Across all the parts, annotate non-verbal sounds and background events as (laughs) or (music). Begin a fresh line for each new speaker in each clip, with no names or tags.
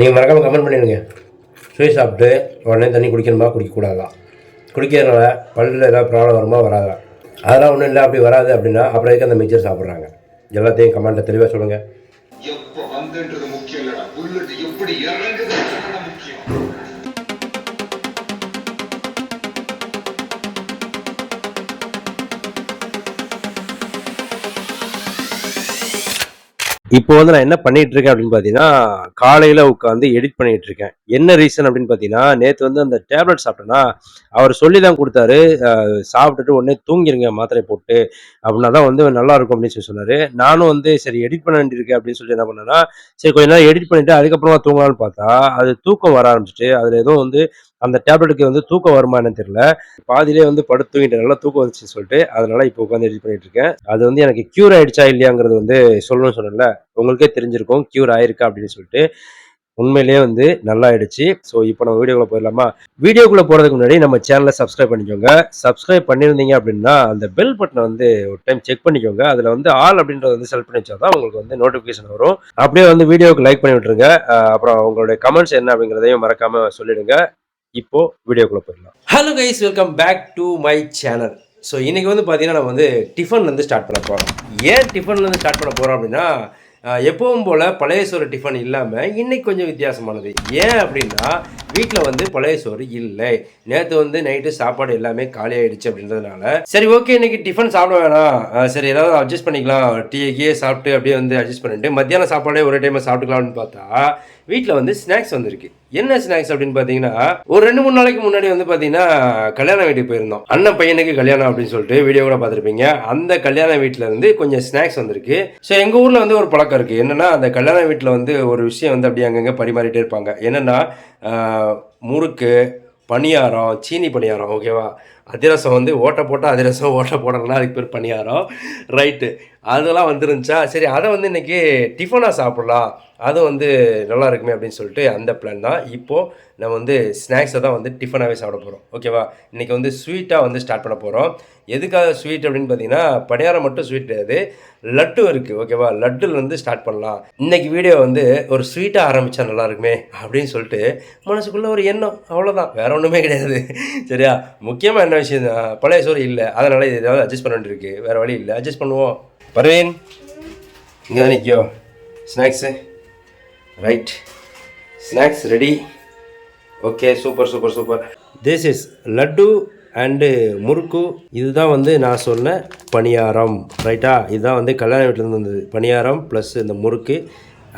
நீங்கள் மறக்காமல் கமெண்ட் பண்ணிடுங்க. சுவை சாப்பிட்டு உடனே தண்ணி குடிக்கணுமா? குடிக்கக்கூடாதா? குடிக்கிறதுனால பல்லில் ஏதாவது ப்ராப்ளம் வருமா? வராதா? அதெல்லாம் ஒன்றும் இல்லை. அப்படி வராது அப்படின்னா அப்புறம் எதுக்கு அந்த மிக்சர் சாப்பிட்றாங்க? எல்லாத்தையும் கமெண்ட்டை தெளிவாக சொல்லுங்கள்
எப்போ வந்துன்றது முக்கியம் இல்லைடா. புல்லட் எப்படி இறங்குது?
இப்போ வந்து நான் என்ன பண்ணிட்டு இருக்கேன் அப்படின்னு பார்த்தீங்கன்னா காலையில் உட்காந்து எடிட் பண்ணிட்டு இருக்கேன் என்ன ரீசன் அப்படின்னு பார்த்தீங்கன்னா நேற்று வந்து அந்த டேப்லெட் சாப்பிட்டேன்னா அவர் சொல்லி தான் கொடுத்தாரு சாப்பிட்டுட்டு உடனே தூங்கிருங்க மாத்திரை போட்டு அப்படின்னா தான் வந்து நல்லா இருக்கும் அப்படின்னு சொல்லி சொன்னாரு. நானும் வந்து சரி எடிட் பண்ண வேண்டியிருக்கேன் அப்படின்னு சொல்லி என்ன பண்ணேன்னா சரி கொஞ்ச நேரம் எடிட் பண்ணிட்டு அதுக்கப்புறமா தூங்கலாம்னு பார்த்தா அது தூக்கம் வர ஆரம்பிச்சிட்டு அதில் ஏதோ வந்து அந்த டேப்லெட்டுக்கு வந்து தூக்கம் வருமானு தெரியல. பாதிலே வந்து படுத்து தூங்கிட்டு நல்லா தூக்கம் வந்துச்சுன்னு சொல்லிட்டு அதனால இப்போ உட்காந்து எடிட் பண்ணிட்டு இருக்கேன். அது வந்து எனக்கு க்யூர் ஆயிடுச்சா இல்லையாங்கிறது வந்து சொல்லணும்னு சொன்னேன்ல. உங்களுக்கே தெரிஞ்சிருக்கும் க்யூர் ஆயிருக்கா அப்படின்னு சொல்லிட்டு. உண்மையிலேயே வந்து நல்லா ஆயிடுச்சு ஸோ இப்போ நம்ம வீடியோக்குள்ள போயிடலாமா? வீடியோக்குள்ள போகிறதுக்கு முன்னாடி நம்ம சேனலை சப்ஸ்கிரைப் பண்ணிக்கோங்க. சப்ஸ்கிரைப் பண்ணியிருந்தீங்க அப்படின்னா அந்த பெல் பட்டனை வந்து ஒரு டைம் செக் பண்ணிக்கோங்க. அதில் வந்து ஆல் அப்படின்றத வந்து செலக்ட் பண்ணி வச்சா தான் உங்களுக்கு வந்து நோட்டிஃபிகேஷன் வரும். அப்படியே வந்து வீடியோக்கு லைக் பண்ணி விட்டுருங்க. அப்புறம் உங்களுடைய கமெண்ட்ஸ் என்ன அப்படிங்கிறதையும் மறக்காமல் சொல்லிடுங்க. இப்போ வீடியோக்குள்ளே போயிடலாம். Hello guys welcome back to my channel so இன்றைக்கி வந்து பார்த்தீங்கன்னா நம்ம வந்து டிஃபன்லேருந்து ஸ்டார்ட் பண்ண போகிறோம் ஏன் டிஃபன்லேருந்து ஸ்டார்ட் பண்ண போகிறோம் அப்படின்னா எப்பவும் போல் பழைய சோறு டிஃபன் இல்லாமல் இன்றைக்கி கொஞ்சம் வித்தியாசமானது. ஏன் அப்படின்னா வீட்டில் வந்து பழைய சோறு இல்லை. நேற்று வந்து நைட்டு சாப்பாடு எல்லாமே காலி ஆயிடுச்சு அப்படின்றதுனால சரி ஓகே இன்னைக்கு டிஃபன் சாப்பிட வேணாம். சரி ஏதாவது அட்ஜஸ்ட் பண்ணிக்கலாம். டீ கீயே சாப்பிட்டு அப்படியே வந்து அட்ஜஸ்ட் பண்ணிட்டு மத்தியானம் சாப்பாடே ஒரே டைம் சாப்பிட்டுக்கலாம்னு பார்த்தா வீட்டில் வந்து ஸ்நாக்ஸ் வந்திருக்கு. என்ன ஸ்நாக்ஸ் அப்படின்னு பார்த்தீங்கன்னா ஒரு ரெண்டு மூணு நாளைக்கு முன்னாடி வந்து பார்த்தீங்கன்னா கல்யாண வீட்டுக்கு போயிருந்தோம். அண்ணன் பையனுக்கு கல்யாணம் அப்படின்னு சொல்லிட்டு வீடியோ கூட பார்த்துருப்பீங்க. அந்த கல்யாண வீட்டில் இருந்து கொஞ்சம் ஸ்நாக்ஸ் வந்திருக்கு. ஸோ எங்கள் ஊரில் வந்து ஒரு பழக்கம் இருக்குது என்னென்னா அந்த கல்யாண வீட்டில் வந்து ஒரு விஷயம் வந்து அப்படியே அங்கங்கே பரிமாறிட்டே இருப்பாங்க. என்னென்னா முறுக்கு பணியாரம் சீனி பணியாரம் ஓகேவா அதிரசம் வந்து ஓட்டை போட்டால் அதிரசம் ஓட்டை போடணும்னா அதுக்கு பேர் பணியாரம். ரைட்டு அதெல்லாம் வந்துருந்துச்சா? சரி அதை வந்து இன்றைக்கி டிஃபனாக சாப்பிட்லாம். அது வந்து நல்லா இருக்குமே அப்படின்னு சொல்லிட்டு அந்த பிளான் தான். இப்போது நம்ம வந்து ஸ்நாக்ஸை தான் வந்து டிஃபனாகவே சாப்பிட போகிறோம் ஓகேவா இன்றைக்கி வந்து ஸ்வீட்டாக வந்து ஸ்டார்ட் பண்ண போகிறோம் எதுக்காக ஸ்வீட் அப்படின்னு பார்த்தீங்கன்னா பணியாரம் மட்டும் ஸ்வீட் கிடையாது. லட்டு இருக்குது ஓகேவா லட்டுலேருந்து ஸ்டார்ட் பண்ணலாம். இன்றைக்கி வீடியோ வந்து ஒரு ஸ்வீட்டாக ஆரம்பித்தா நல்லா இருக்குமே அப்படின்னு சொல்லிட்டு மனசுக்குள்ளே ஒரு எண்ணம். அவ்வளோதான் வேறு ஒன்றுமே கிடையாது. சரியா? முக்கியமாக என்ன விஷயம் தான் பழைய சோறு இல்லை. அதனால் இது ஏதாவது அட்ஜஸ்ட் பண்ண வேண்டியிருக்கு வேறு வழி இல்லை. அட்ஜஸ்ட் பண்ணுவோம். பர்வீன் இங்கே தான் நிற்கியோ? Snacks? Right. Snacks ready. Okay super super super. This is laddu and murukku. இதுதான் வந்து நான் சொன்ன பணியாரம் ரைட்டா? இதுதான் வந்து கல்யாண வீட்டிலேருந்து வந்தது. பணியாரம் ப்ளஸ் இந்த முறுக்கு.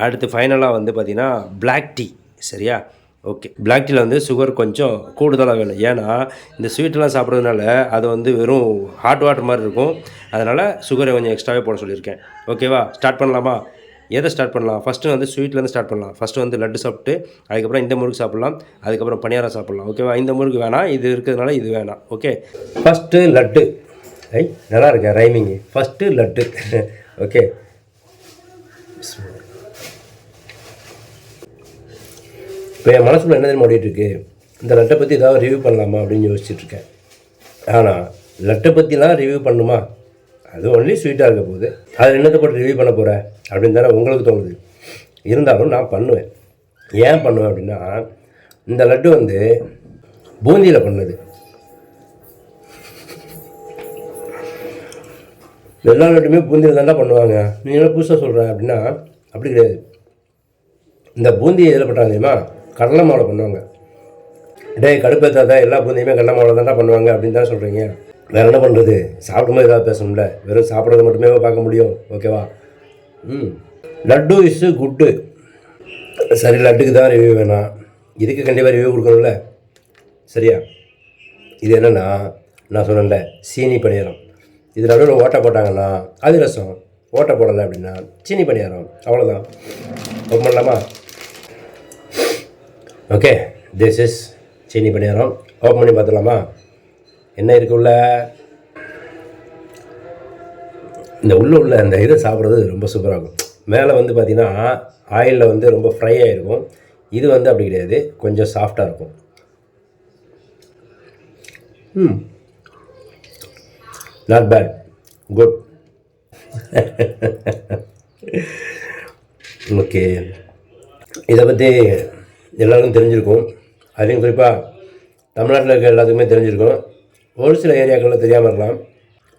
அடுத்து ஃபைனலாக வந்து பார்த்திங்கன்னா பிளாக் டீ சரியா? ஓகே பிளாக் டீயில் வந்து சுகர் கொஞ்சம் கூடுதலாக வேணும். ஏன்னா இந்த ஸ்வீட்டெலாம் சாப்பிட்றதுனால அது வந்து வெறும் ஹாட் வாட்டர் மாதிரி இருக்கும். அதனால் சுகரை கொஞ்சம் எக்ஸ்ட்ராவே போட சொல்லியிருக்கேன். ஓகேவா ஸ்டார்ட் பண்ணலாமா? எதை ஸ்டார்ட் பண்ணலாம்? ஃபஸ்ட்டு வந்து ஸ்வீட்லேருந்து ஸ்டார்ட் பண்ணலாம். ஃபஸ்ட்டு வந்து லட்டு சாப்பிட்டு அதுக்கப்புறம் இந்த முறுக்கு சாப்பிட்லாம். அதுக்கப்புறம் பணியாரம் சாப்பிட்லாம். ஓகேவா இந்த முறுக்கு வேணாம். இது இருக்கிறதுனால இது வேணாம். Okay first laddu. ஐ நல்லா இருக்கேன் ரைமிங்கு ஃபஸ்ட்டு லட்டு. (laughs) ஓகே இப்போ என் மனசுக்குள்ள என்ன தெரியுமா இருக்கு? இந்த லட்டை பற்றி ஏதாவது ரிவ்யூ பண்ணலாமா அப்படின்னு யோசிச்சுட்ருக்கேன் ஆனால் லட்டை பற்றிலாம் ரிவ்யூ பண்ணுமா? அது ஒன்லி ஸ்வீட்டாக இருக்க போகுது. அது என்னத்தை போட்டு ரிவ்யூ பண்ண போகிற அப்படின்னு தானே உங்களுக்கு தோணுது. இருந்தாலும் நான் பண்ணுவேன். ஏன் பண்ணுவேன் அப்படின்னா இந்த லட்டு வந்து பூந்தியில் பண்ணது. எல்லா லட்டுமே பூந்தியில் தாண்டா பண்ணுவாங்க. நீங்களும் புதுசாக சொல்கிறேன் அப்படின்னா அப்படி கிடையாது. இந்த பூந்தியை எதில் பண்ணுறாங்க தெரியுமா? கடலை மாவில் பண்ணுவாங்க. டேய் தான் எல்லா பூந்தையுமே கடலை மாவில் தாண்டா பண்ணுவாங்க அப்படின்னு தான் சொல்கிறீங்க வேறு என்ன பண்ணுறது சாப்பிடும்போது ஏதாவது பேசணும்ல. வெறும் சாப்பிட்றது மட்டுமே பார்க்க முடியும். ஓகேவா? ம். லட்டு இஸ் குட்டு சரி லட்டுக்கு தான் ரிவ்யூ வேணாம். இதுக்கு கண்டிப்பாக ரிவ்யூ கொடுக்கணும்ல. சரியா? இது என்னென்னா நான் சொன்னேன்ல சீனி பணியாரம் இது நடுவில் ஓட்டை போட்டாங்கன்னா அது ரசம். ஓட்டை போடலை அப்படின்னா சீனி பணியாரம் அவ்வளோதான் ரொம்ப இல்லாமல் ஓகே திஸ் இஸ் சீனி பணியாரம் ஓப்பன் பண்ணி பார்த்துலாமா என்ன இருக்கு உள்ள? இந்த உள்ள உள்ள அந்த இதை சாப்பிட்றது ரொம்ப சூப்பராக இருக்கும் மேலே வந்து பார்த்திங்கன்னா ஆயிலில் வந்து ரொம்ப ஃப்ரை ஆகிருக்கும் இது வந்து அப்படி கிடையாது. கொஞ்சம் சாஃப்டாக இருக்கும். ம் நாட் பேட் குட் ஓகே இதை பற்றி எல்லாருக்கும் தெரிஞ்சிருக்கும். அதுலேயும் குறிப்பாக தமிழ்நாட்டில் இருக்க எல்லாத்துக்குமே தெரிஞ்சிருக்கும். ஒரு சில ஏரியாக்களில் தெரியாமல் இருக்கலாம்.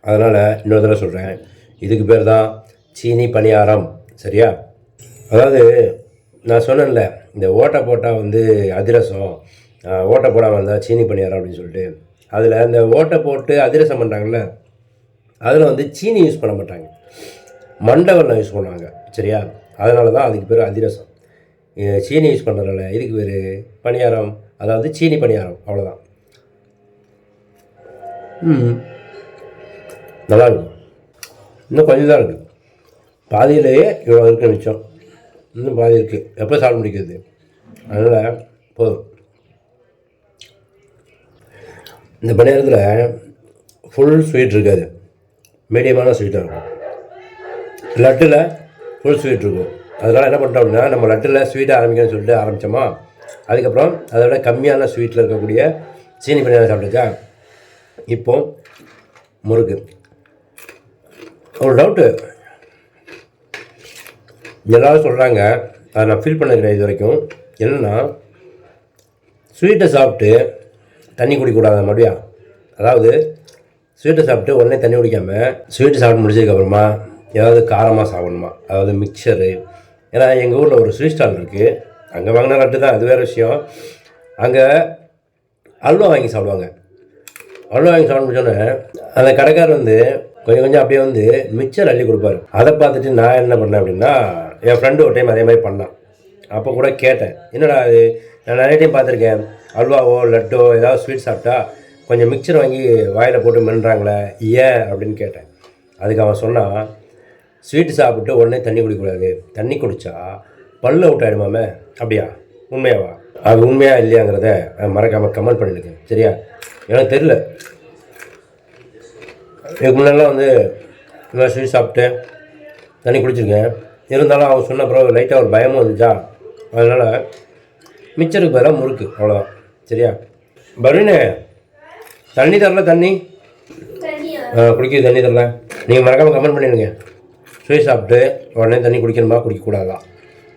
அதனால் இன்னொரு தடவை சொல்கிறேன் இதுக்கு பேர் தான் சீனி பணியாரம். சரியா? அதாவது நான் சொன்னேன்ல இந்த ஓட்டை போட்டால் வந்து அதிரசம் ஓட்டை போடாமல் இருந்தால் சீனி பணியாரம் அப்படின்னு சொல்லிட்டு. அதில் இந்த ஓட்டை போட்டு அதிரசம் பண்ணுறாங்கல்ல அதில் வந்து சீனி யூஸ் பண்ண மாட்டாங்க. மண்டவெல்லாம் யூஸ் பண்ணுவாங்க. சரியா? அதனால தான் அதுக்கு பேர் அதிரசம். சீனி யூஸ் பண்ணுறதுனால இதுக்கு பேர் பணியாரம் அதாவது சீனி பணியாரம் அவ்வளோதான் நல்லா இருக்கும் இன்னும் கொஞ்சம் தான் இருக்குது பாதியிலேயே இவ்வளோ இருக்கு மிச்சம். இன்னும் பாதி இருக்குது எப்போ சாப்பிட முடிக்கிறது? அதனால் போதும். இந்த பணியாரத்தில் ஃபுல் ஸ்வீட் இருக்காது. மீடியமான ஸ்வீட்டாக இருக்கும். லட்டில் ஃபுல் ஸ்வீட் இருக்கும். அதனால் என்ன பண்ணிட்டோம் அப்படின்னா நம்ம லட்டில் ஸ்வீட்டை ஆரம்பிக்கணும்னு சொல்லிட்டு ஆரம்பித்தோமா அதுக்கப்புறம் அதை விட கம்மியான ஸ்வீட்டில் இருக்கக்கூடிய சீனி பணியாரம் சாப்பிட்டுச்சா இப்போ முறுக்கு. ஒரு டவுட்டு எல்லாரும் சொல்கிறாங்க அதை நான் ஃபீல் பண்ண கிடையாது இது வரைக்கும் என்னென்னா ஸ்வீட்டை சாப்பிட்டு தண்ணி குடிக்கக்கூடாது மறுபடியும் அதாவது ஸ்வீட்டை சாப்பிட்டு உடனே தண்ணி குடிக்காமல் ஸ்வீட்டு சாப்பிட்டு முடிச்சதுக்கப்புறமா ஏதாவது காரமாக சாப்பிடணுமா? அதாவது மிக்சரு ஏன்னா எங்கள் ஊரில் ஒரு ஸ்வீட் ஸ்டால் இருக்குது அங்கே வாங்கின லட்டு தான் அது வேறு விஷயம். அங்கே அல்வா வாங்கி சாப்பிடுவாங்க. அல்வா வாங்கி சாப்பிடுச்சோன்னே அந்த கடைக்காரர் வந்து கொஞ்சம் கொஞ்சம் அப்படியே வந்து மிச்சர் அள்ளி கொடுப்பாரு. அதை பார்த்துட்டு நான் என்ன பண்ணேன் அப்படின்னா என் ஃப்ரெண்டு ஒரு டைம் அதே மாதிரி பண்ணான். அப்போ கூட கேட்டேன் என்னடா அது நான் நிறைய டைம் பார்த்துருக்கேன். அல்வாவோ லட்டோ ஏதாவது ஸ்வீட் சாப்பிட்டா கொஞ்சம் மிக்சர் வாங்கி வாயில் போட்டு மின்றாங்களே ஏன்? அப்படின்னு கேட்டேன். அதுக்கு அவன் சொன்னான் ஸ்வீட்டு சாப்பிட்டு உடனே தண்ணி குடிக்கக்கூடாது. தண்ணி குடித்தா பல்லு அவுட் ஆகிடுமாமே அப்படியா? உண்மையாவா? அது உண்மையா இல்லையாங்கிறத மறக்காமல் கமெண்ட் பண்ணிடுங்க. சரியா? எனக்கு தெரியல. இதுக்கு முன்னெல்லாம் வந்து நல்லா ஸ்வீட் சாப்பிட்டு தண்ணி குடிச்சிருக்கேன். இருந்தாலும் அவன் சொன்ன பிறகு லைட்டாக ஒரு பயமும் வந்துச்சா? அதனால் மிச்சருக்கு பதிலாக முறுக்கு அவ்வளோதான் சரியா? பருவினே தண்ணி தரல தண்ணி? குடிக்க தண்ணி தரல. நீங்கள் மறக்காமல் கமெண்ட் பண்ணிடுங்க. ஸ்வீட் சாப்பிட்டு உடனே தண்ணி குடிக்கணுமா? குடிக்கக்கூடாதா?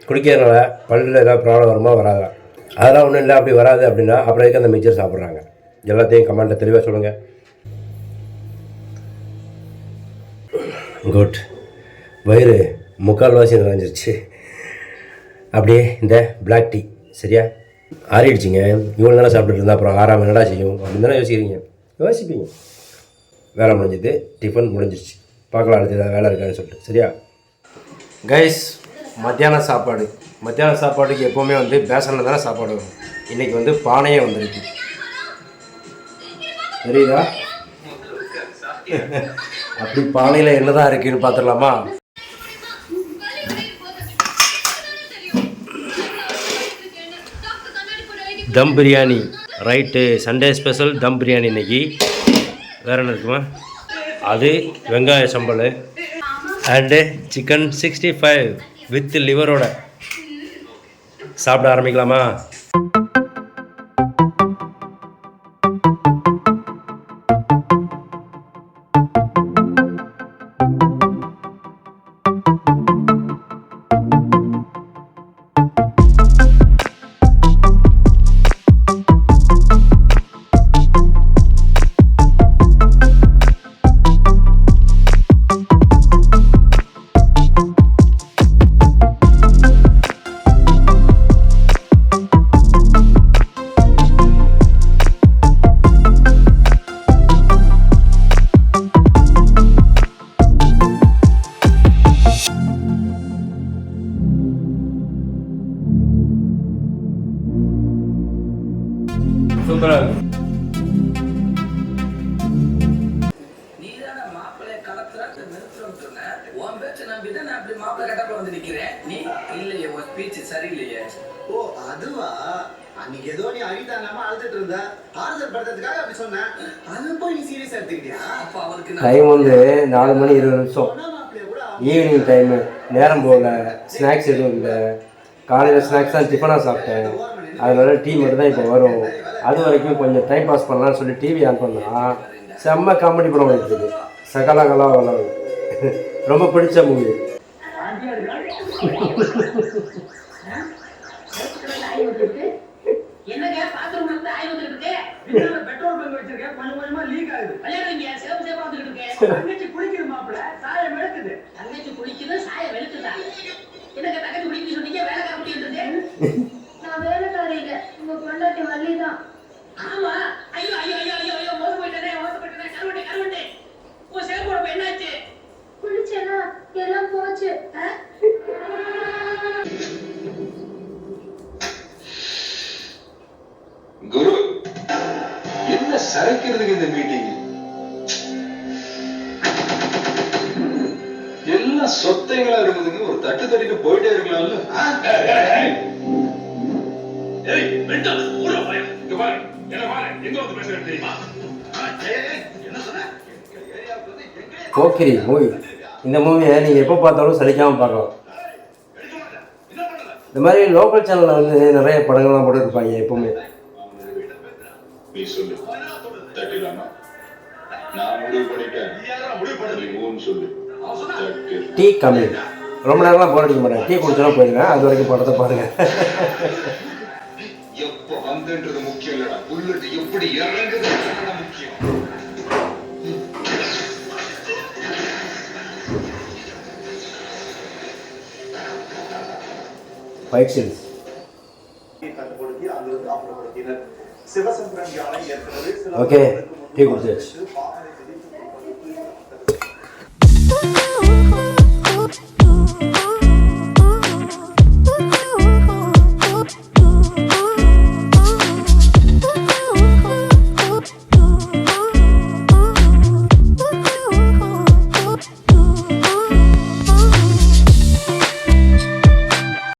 குடிக்கிறதுனால பல்லில் ஏதாவது ப்ராப்ளம் வருமா? வராதா? அதெல்லாம் ஒன்றும் இல்லை அப்படி வராது அப்படின்னா அப்புறம் எதுக்கு அந்த மிக்சர் சாப்பிட்றாங்க? எல்லாத்தையும் கமெண்ட்டில் தெளிவாக சொல்லுங்கள் குட் வயிறு முக்கால்வாசி நிறைஞ்சிருச்சு. அப்படியே இந்த பிளாக் டீ சரியா? ஆறிடுச்சிங்க. இவ்வளோ நேரம் சாப்பிட்டுட்டு இருந்தால் அப்புறம் ஆறாம் என்னடா செய்யும்? அப்படின்னு தானே யோசிக்கிறீங்க. யோசிப்பீங்க. வேலை முடிஞ்சது டிஃபன் முடிஞ்சிருச்சு. பார்க்கலாம் அடுத்து ஏதாவது வேலை இருக்கான்னு சொல்லிட்டு. சரியா? கைஸ் மத்தியான சாப்பாடு. மத்தியான சாப்பாட்டுக்கு எப்போவுமே வந்து பேசனில் தானே சாப்பாடு வரும். இன்றைக்கி வந்து பானையே வந்திருக்கு. தெரியுதா? (laughs) அப்படி பானையில் என்னதான் இருக்குன்னு பார்த்துடலாமா? Dum biryani. Right Sunday special dum biryani இன்னைக்கு. வேறு என்ன இருக்குமா? அது வெங்காய சம்பல் and chicken sixty five with லிவரோட சாப்பிட ஆரம்பிக்கலாமா?
நம்பிதான் நான் அப்படி மாப்பிள்ளை கட்டப்ப வந்து நிக்கிறேன். நீ இல்லையே உன் ஸ்பீச் சரியில்லையே.
ஓ அதுவா? அன்னைக்கு ஏதோ நீ அழித்தாங்காம அழுதுட்டு இருந்த. ஆறுதல் படுத்துறதுக்காக அப்படி சொன்னேன் அது போய் நீ சீரியஸ் எடுத்துக்கிட்டியா?
அப்ப அவருக்கு
டைம் வந்து நாலு மணி இருபது நிமிஷம். ஈவினிங் டைமு நேரம் போகல. ஸ்நாக்ஸ் எதுவும் இல்லை. காலையில் ஸ்நாக்ஸ் தான் டிஃபனாக சாப்பிட்டேன். அதனால டீ மட்டும் தான் இப்போ வரும். அது வரைக்கும் கொஞ்சம் டைம் பாஸ் பண்ணலாம்னு சொல்லி டிவி ஆன் பண்ணா செம்ம காமெடி படம் வந்துட்டு இருக்கு சகலகலா வளரும். ரொம்ப பிடிச்ச மூவி
என்னங்க பாத்ரூம்ல இருந்து ஆய் வந்துட்டு இருக்கு.
பெட்ரோல் பங்க் வச்சிருக்கேன். கொஞ்சம் கொஞ்சமா லீக் ஆகுது.
கல்யாணம் இங்க சேவ் சேவா வந்துட்டு இருக்கு.
சரைக்கிறதுக்கு இந்த மீட்டிங் எல்லாம் சொத்தைகளா இருக்குதுங்க ஒரு தட்டு தட்டிட்டு போயிட்டே இருக்கலாம்ல.
போக்கிரி மூவி. இந்த மூவியை நீங்கள் எப்போ பார்த்தாலும் சலிக்காமல் பார்க்கலாம். இந்த மாதிரி லோக்கல் சேனலில் வந்து நிறைய படங்கள்லாம் போட்டுருப்பாங்க எப்பவுமே.
தட்டிடலாமா? நான் முடிவு பண்ணிட்டேன். சொல்லு.
டீ கம்மி. ரொம்ப நேரம்லாம் போர் அடிக்க மாட்டேன். டீ குடிச்சாலும் போயிடுவேன் அது வரைக்கும் படத்தை பாருங்கள்
எப்ப வந்துன்றது முக்கியம் இல்லடா. புல்லட் எப்படி இறங்குதுன்றது முக்கியம்.
ஃபைட் சீன்ஸ்
சிவசங்கரன் யானை ஏற்கனவே சில
Okay,
நாட்களுக்கு முன்பு
டீ குடிச்சாச்சு.
பார்த்து